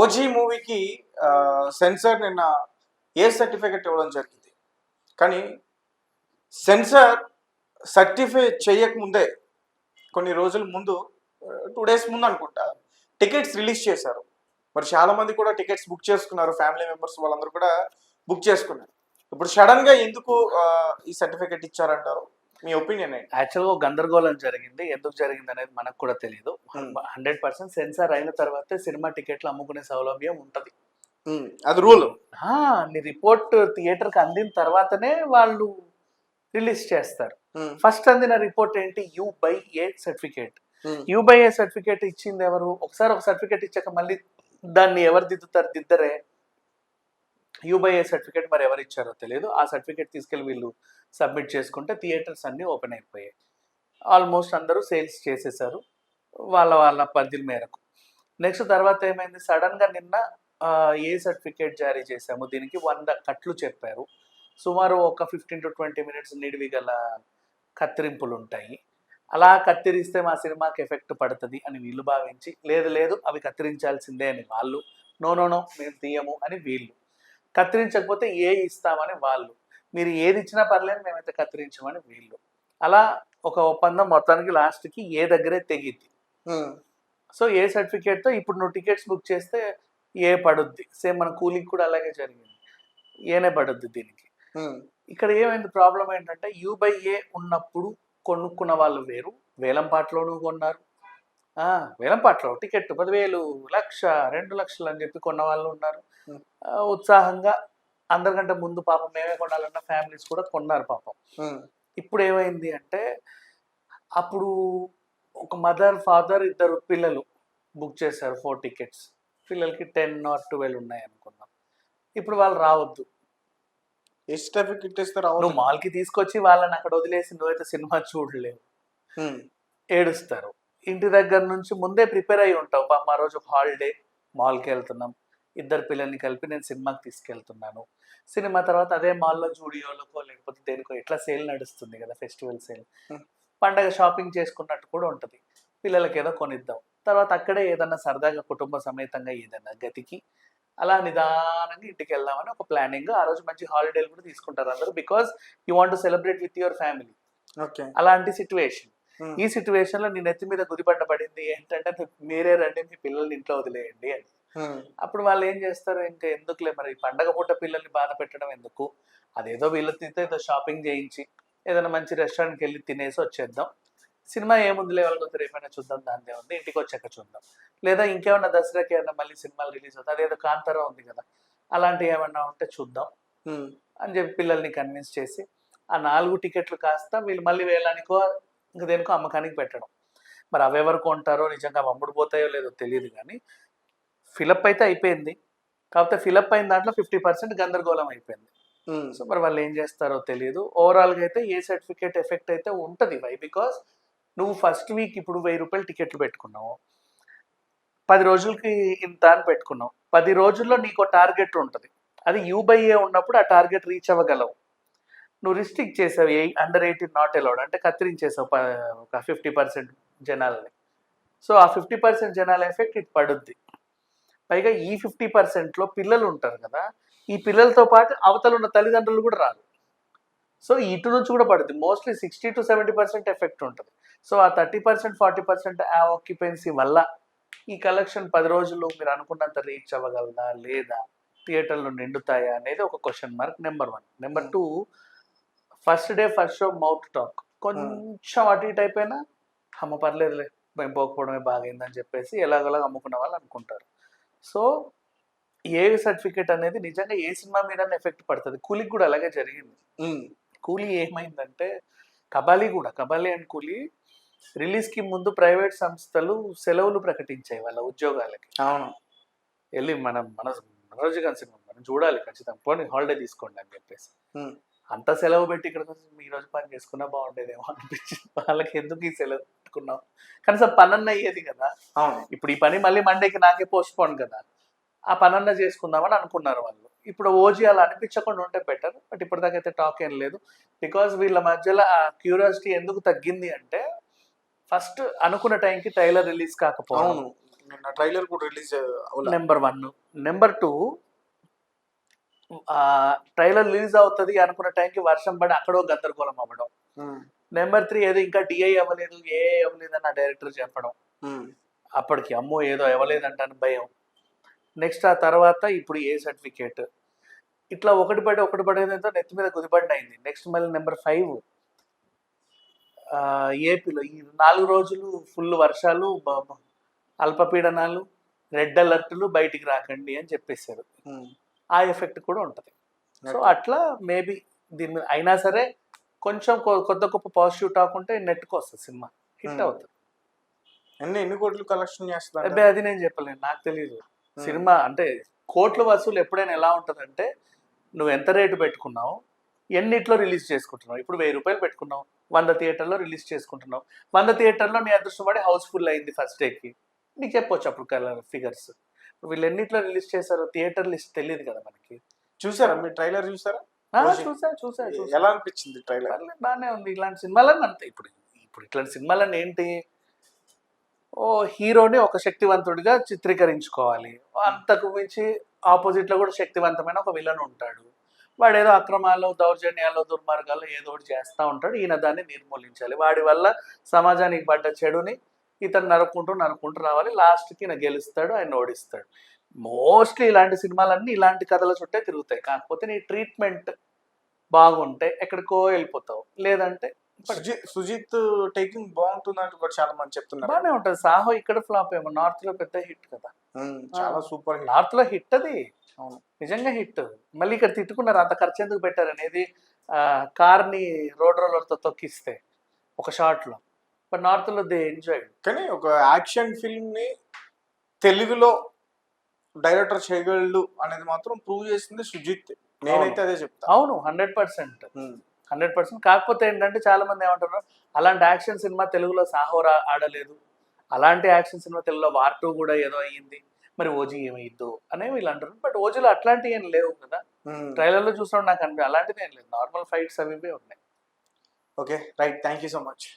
OG మూవీకి censor నిన్న A certificate ఇవ్వడం జరిగింది? కానీ సెన్సార్ సర్టిఫై చేయకముందే కొన్ని రోజుల ముందు టూ డేస్ ముందు అనుకుంటా టికెట్స్ రిలీజ్ చేశారు. మరి చాలా మంది కూడా టికెట్స్ బుక్ చేసుకున్నారు ఫ్యామిలీ మెంబర్స్ వాళ్ళందరూ కూడా బుక్ చేసుకున్నారు. ఇప్పుడు సడన్గా ఎందుకు ఈ సర్టిఫికెట్ ఇచ్చారంటారు? మీ ఒపీనియన్ యాక్చువల్గా గందరగోళం జరిగింది. ఎందుకు జరిగింది అనేది మనకు కూడా తెలియదు. హండ్రెడ్ పర్సెంట్ సెన్సార్ అయిన తర్వాతే సినిమా టికెట్లు అమ్ముకునే సౌలభ్యం ఉంటది. అది రూల్. నీ రిపోర్ట్ థియేటర్కి అందిన తర్వాతనే వాళ్ళు రిలీజ్ చేస్తారు. ఫస్ట్ అందిన రిపోర్ట్ ఏంటి? U by A certificate. U by A certificate ఇచ్చింది ఎవరు? ఒకసారి ఒక సర్టిఫికేట్ ఇచ్చాక మళ్ళీ దాన్ని ఎవరు దిద్దుతారు? దిద్దరే. యూబైఏ సర్టిఫికేట్ మరి ఎవరు ఇచ్చారో తెలియదు. ఆ సర్టిఫికేట్ తీసుకెళ్ళి వీళ్ళు సబ్మిట్ చేసుకుంటే థియేటర్స్ అన్నీ ఓపెన్ అయిపోయాయి. ఆల్మోస్ట్ అందరూ సేల్స్ చేసేసారు. వాళ్ళ వాళ్ళ పరిధి మేరకు. నెక్స్ట్ తర్వాత ఏమైంది? సడన్గా నిన్న ఏ సర్టిఫికేట్ జారీ చేశాము? దీనికి వంద కట్లు చెప్పారు. సుమారు ఒక ఫిఫ్టీన్ టు ట్వంటీ మినిట్స్ నిడివి గల కత్తిరింపులు ఉంటాయి అలా కత్తిరిస్తే మా సినిమాకి ఎఫెక్ట్ పడుతుంది అని వీళ్ళు భావించి లేదు లేదు అవి కత్తిరించాల్సిందే అని వాళ్ళు నో నో నో మేము తీయము అని వీళ్ళు కత్తిరించకపోతే ఏ ఇస్తామని వాళ్ళు. మీరు ఏది ఇచ్చినా పర్లేదు మేమైతే కత్తిరించమని వీళ్ళు. అలా ఒక ఒప్పందం మొత్తానికి లాస్ట్కి ఏ దగ్గరే తెగిద్ది. సో ఏ సర్టిఫికేట్తో ఇప్పుడు నువ్వు టికెట్స్ బుక్ చేస్తే ఏ పడుద్ది? సేమ్ మన కూలింగ్ కూడా అలాగే జరిగింది. ఏనే పడుద్ది దీనికి? ఇక్కడ ఏమైంది? ప్రాబ్లం ఏంటంటే యూ బై ఏ ఉన్నప్పుడు కొనుక్కున్న వాళ్ళు వేరు వేలంపాట్లోనూ కొన్నారు. వేలంపాట్లో టికెట్ పదివేలు లక్ష రెండు లక్షలు అని చెప్పి కొన్న వాళ్ళు ఉన్నారు. ఉత్సాహంగా అందరికంటే ముందు పాపం మేమే కొనాలన్న ఫ్యామిలీస్ కూడా కొన్నారు పాపం. ఇప్పుడు ఏమైంది అంటే అప్పుడు ఒక మదర్ ఫాదర్ ఇద్దరు పిల్లలు బుక్ చేశారు ఫోర్ టికెట్స్. పిల్లలకి టెన్ ఆర్ ట్వెల్వ్ ఉన్నాయి అనుకుందాం ఇప్పుడు వాళ్ళు రావద్దు. ఇస్తే నువ్వు మాల్కి తీసుకొచ్చి వాళ్ళని అక్కడ వదిలేసి నువ్వైతే సినిమా చూడలేవు. ఏడుస్తారు. ఇంటి దగ్గర నుంచి ముందే ప్రిపేర్ అయి ఉంటావు. పాపం ఆ రోజు హాలిడే మాల్కి వెళ్తున్నాం. ఇద్దరు పిల్లల్ని కలిపి నేను సినిమాకి తీసుకెళ్తున్నాను. సినిమా తర్వాత అదే మాల్లో జూడియోలకో లేకపోతే దేనికో ఎట్లా సేల్ నడుస్తుంది కదా ఫెస్టివల్ సేల్. పండగ షాపింగ్ చేసుకున్నట్టు కూడా ఉంటుంది. పిల్లలకి ఏదో కొనిద్దాం. తర్వాత అక్కడే ఏదన్నా సరదాగా కుటుంబ సమేతంగా ఏదన్నా గతికి అలా నిదానంగా ఇంటికి వెళ్దామని ఒక ప్లానింగ్ ఆ రోజు మంచి హాలిడేలు కూడా తీసుకుంటారు అందరూ because you want to celebrate with your family okay అలాంటి సిచ్యువేషన్ ఈ సిచ్యువేషన్లో నీ నెత్తి మీద గుదిబండ పడింది ఏంటంటే మీరే రండి మీ పిల్లల్ని ఇంట్లో వదిలేయండి అని. అప్పుడు వాళ్ళు ఏం చేస్తారు ఇంకా ఎందుకులే మరి? పండగ పూట పిల్లల్ని బాధ పెట్టడం ఎందుకు? అదేదో వీళ్ళతో ఏదో షాపింగ్ చేయించి ఏదైనా మంచి రెస్టారెంట్కి వెళ్ళి తినేసి వచ్చేద్దాం. సినిమా ఏముందిలే వాళ్ళతో రేపైనా చూద్దాం దాందే ఉంది. ఇంటికి వచ్చాక చూద్దాం. లేదా ఇంకేమన్నా దసరాకి ఏమన్నా మళ్ళీ సినిమాలు రిలీజ్ అవుతుంది అదేదో కాంతారా ఉంది కదా అలాంటివి ఏమన్నా ఉంటే చూద్దాం అని చెప్పి పిల్లల్ని కన్విన్స్ చేసి ఆ నాలుగు టికెట్లు కాస్త వీళ్ళు మళ్ళీ వేలానికో ఇంక దేనికో అమ్మకానికి పెట్టడం. మరి అవి ఎవరు కొంటారో నిజంగా అవి అమ్ముడు పోతాయో లేదో తెలియదు కానీ ఫిలప్ అయితే అయిపోయింది. కాకపోతే ఫిలప్ అయిన దాంట్లో ఫిఫ్టీ పర్సెంట్ గందరగోళం అయిపోయింది. సో మరి వాళ్ళు ఏం చేస్తారో తెలియదు ఓవరాల్గా అయితే ఏ సర్టిఫికేట్ ఎఫెక్ట్ అయితే ఉంటుంది? వై బికాస్ నువ్వు ఫస్ట్ వీక్ ఇప్పుడు వెయ్యి రూపాయలు టికెట్లు పెట్టుకున్నావు. పది రోజులకి ఇంత అని పెట్టుకున్నావు. పది రోజుల్లో నీకు టార్గెట్ ఉంటుంది. అది యూ బై ఏ ఉన్నప్పుడు ఆ టార్గెట్ రీచ్ అవ్వగలవు. నువ్వు రిస్ట్రిక్ట్ చేసావు A under eighteen not allowed అంటే కత్తిరించేసావు ఒక ఫిఫ్టీ పర్సెంట్ జనాలని. సో ఆ ఫిఫ్టీ పర్సెంట్ జనాల ఎఫెక్ట్ ఇటు పడుద్ది. పైగా ఈ ఫిఫ్టీ పర్సెంట్లో పిల్లలు ఉంటారు కదా ఈ పిల్లలతో పాటు అవతల ఉన్న తల్లిదండ్రులు కూడా రారు. సో ఇటు నుంచి కూడా పడుతుంది mostly sixty to seventy percent effect ఉంటుంది. సో ఆ థర్టీ పర్సెంట్ ఫార్టీ పర్సెంట్ ఆ ఆక్యుపెన్సీ వల్ల ఈ కలెక్షన్ పది రోజుల్లో మీరు అనుకున్నంత రీచ్ అవ్వగలదా లేదా? థియేటర్లు నిండుతాయా అనేది ఒక question mark number one number two first day first show mouth talk కొంచెం అటు ఇటు అయిపోయినా అమ్మ పర్లేదులే మేము పోకపోవడమే బాగైందని చెప్పేసి ఎలాగోలాగ అమ్ముకున్న వాళ్ళు అనుకుంటారు. సో ఏ సర్టిఫికేట్ అనేది నిజంగా ఏ సినిమా మీద ఎఫెక్ట్ పడుతుంది. కూలీకి కూడా అలాగే జరిగింది. కూలీ ఏమైందంటే కబాలీ కూడా కబాలీ అండ్ కూలీ రిలీజ్కి ముందు ప్రైవేట్ సంస్థలు సెలవులు ప్రకటించాయి వాళ్ళ ఉద్యోగాలకి. అవును. వెళ్ళి మనం మన మనోజ్గాన్ సినిమా మనం చూడాలి ఖచ్చితంగా. పోనీ హాలిడే తీసుకోండి అని చెప్పేసి. అంత సెలవు పెట్టి ఇక్కడ ఈ రోజు పని చేసుకున్నా బాగుండేదేమో అనిపించింది. వాళ్ళకి ఎందుకు ఈ సెలవు పెట్టుకున్నాం కనీసం పనన్న అయ్యేది కదా. అవును. ఇప్పుడు ఈ పని మళ్ళీ మండేకి నాకే పోస్ట్ పోన్ కదా. ఆ పనన్న చేసుకుందామని అనుకున్నారు వాళ్ళు. ఇప్పుడు ఓజీ అలా అనిపించకుండా ఉంటే బెటర్ బట్ ఇప్పటిదాకా అయితే టాక్ ఏం లేదు. బికాజ్ వీళ్ళ మధ్యలో ఆ క్యూరియాసిటీ ఎందుకు తగ్గింది అంటే ఫస్ట్ అనుకున్న టైంకి ట్రైలర్ రిలీజ్ కాకపోవడం. ట్రైలర్ కూడా release number one number two trailer release అవుతుంది అనుకున్న టైంకి వర్షం పడి అక్కడో గందరగోళం అవ్వడం. నెంబర్ త్రీ ఏదో ఇంకా డిఐ అవ్వలేదు ఏ అవ్వలేదు అని డైరెక్టర్ చెప్పడం. అప్పటికి అమ్మో ఏదో అవ్వలేదంటాను భయం. నెక్స్ట్ ఆ తర్వాత ఇప్పుడు ఏ సర్టిఫికేట్? ఇట్లా ఒకటి పడి ఒకటి పడేదంతో నెత్తి మీద గుదిబండి అయింది. నెక్స్ట్ మళ్ళీ నెంబర్ ఫైవ్. ఏపీలో ఈ నాలుగు రోజులు ఫుల్ వర్షాలు అల్పపీడనాలు రెడ్ అలర్ట్లు బయటికి రాకండి అని చెప్పేశారు. ఆ ఎఫెక్ట్ కూడా ఉంటుంది. సో అట్లా మేబీ దీని మీద అయినా సరే కొంచెం కొద్ది గొప్ప పాజిటివ్ టాక్ ఉంటే నెట్కి వస్తుంది సినిమా. Hit Hmm. అవుతుంది. ఎన్ని ఎన్ని కోట్లు కలెక్షన్ చేస్తారు అబ్బాయి అది నేను చెప్పలేను. నాకు తెలియదు సినిమా అంటే కోట్ల వసూలు ఎప్పుడైనా ఎలా ఉంటుందంటే నువ్వు ఎంత రేటు పెట్టుకున్నావు ఎన్నిట్లో రిలీజ్ చేసుకుంటున్నావు? ఇప్పుడు వెయ్యి రూపాయలు పెట్టుకున్నావు వంద థియేటర్లో రిలీజ్ చేసుకుంటున్నావు. వంద థియేటర్లో నీ అదృష్టం పడి హౌస్ఫుల్ అయింది ఫస్ట్ డేకి. నీకు చెప్పొచ్చు అప్పుడు కలర్ ఫిగర్స్. వీళ్ళు ఎన్నిట్లో రిలీజ్ చేశారో థియేటర్ లిస్ట్ తెలియదు కదా మనకి. చూసారా? మీరు ట్రైలర్ చూసారా? చూసా చూసా ఎలా అనిపించింది ట్రైలర్? బాగానే ఉంది. ఇలాంటి సినిమాలన్నీ అంతే. ఇప్పుడు ఇప్పుడు ఇట్లాంటి సినిమాలన్నీ ఏంటి? ఓ హీరోని ఒక శక్తివంతుడిగా చిత్రీకరించుకోవాలి. అంతకు మించి ఆపోజిట్లో కూడా శక్తివంతమైన ఒక విలన్ ఉంటాడు. వాడు ఏదో అక్రమాలు దౌర్జన్యాలు దుర్మార్గాలు ఏదో ఒకటి చేస్తూ ఉంటాడు. ఈయన దాన్ని నిర్మూలించాలి. వాడి వల్ల సమాజానికి పడ్డ చెడుని ఇతను నరుక్కుంటూ నరుక్కుంటూ రావాలి. లాస్ట్కి ఈయన గెలుస్తాడు ఆయన ఓడిస్తాడు. మోస్ట్లీ ఇలాంటి సినిమాలన్నీ ఇలాంటి కథల చుట్టే తిరుగుతాయి. కాకపోతే నీ ట్రీట్మెంట్ బాగుంటే ఎక్కడికో వెళ్ళిపోతావు. లేదంటే సుజిత్ టేకింగ్ బాగుంటుంది అంటూ కూడా చాలా మంది చెప్తున్నారు. బాగానే ఉంటుంది. సాహో ఇక్కడ ఫ్లాప్ ఏమో. నార్త్లో పెద్ద హిట్ కదా. చాలా సూపర్ హిట్. నార్త్లో హిట్ అది. అవును. నిజంగా హిట్. మళ్ళీ ఇక్కడ తిట్టుకున్నారు. అంత ఖర్చు ఎందుకు పెట్టారు అనేది కార్ని రోడ్ రోలర్తో తొక్కిస్తే ఒక షార్ట్లో బట్ నార్త్లో దే ఎంజాయ్. కానీ ఒక యాక్షన్ ఫిల్మ్ని తెలుగులో డైరెక్టర్ చేయగలడు అనేది మాత్రం ప్రూవ్ చేసింది సుజిత్. నేనైతే అదే చెప్తా. అవును హండ్రెడ్ పర్సెంట్. Hundred percent. కాకపోతే ఏంటంటే చాలా మంది ఏమంటారు అలాంటి యాక్షన్ సినిమా తెలుగులో సాహోరా ఆడలేదు. అలాంటి యాక్షన్ సినిమా తెలుగులో వార్ టూ కూడా ఏదో అయ్యింది. మరి ఓజీ ఏమైద్దు అనేవి వీళ్ళు అంటారు. బట్ ఓజీలో అట్లాంటివి ఏం లేవు కదా. ట్రైలర్లో చూసినప్పుడు నాకు అనిపి అలాంటిది ఏం లేదు. నార్మల్ ఫైట్స్ అవి ఉన్నాయి. Okay. Right. Thank you so much.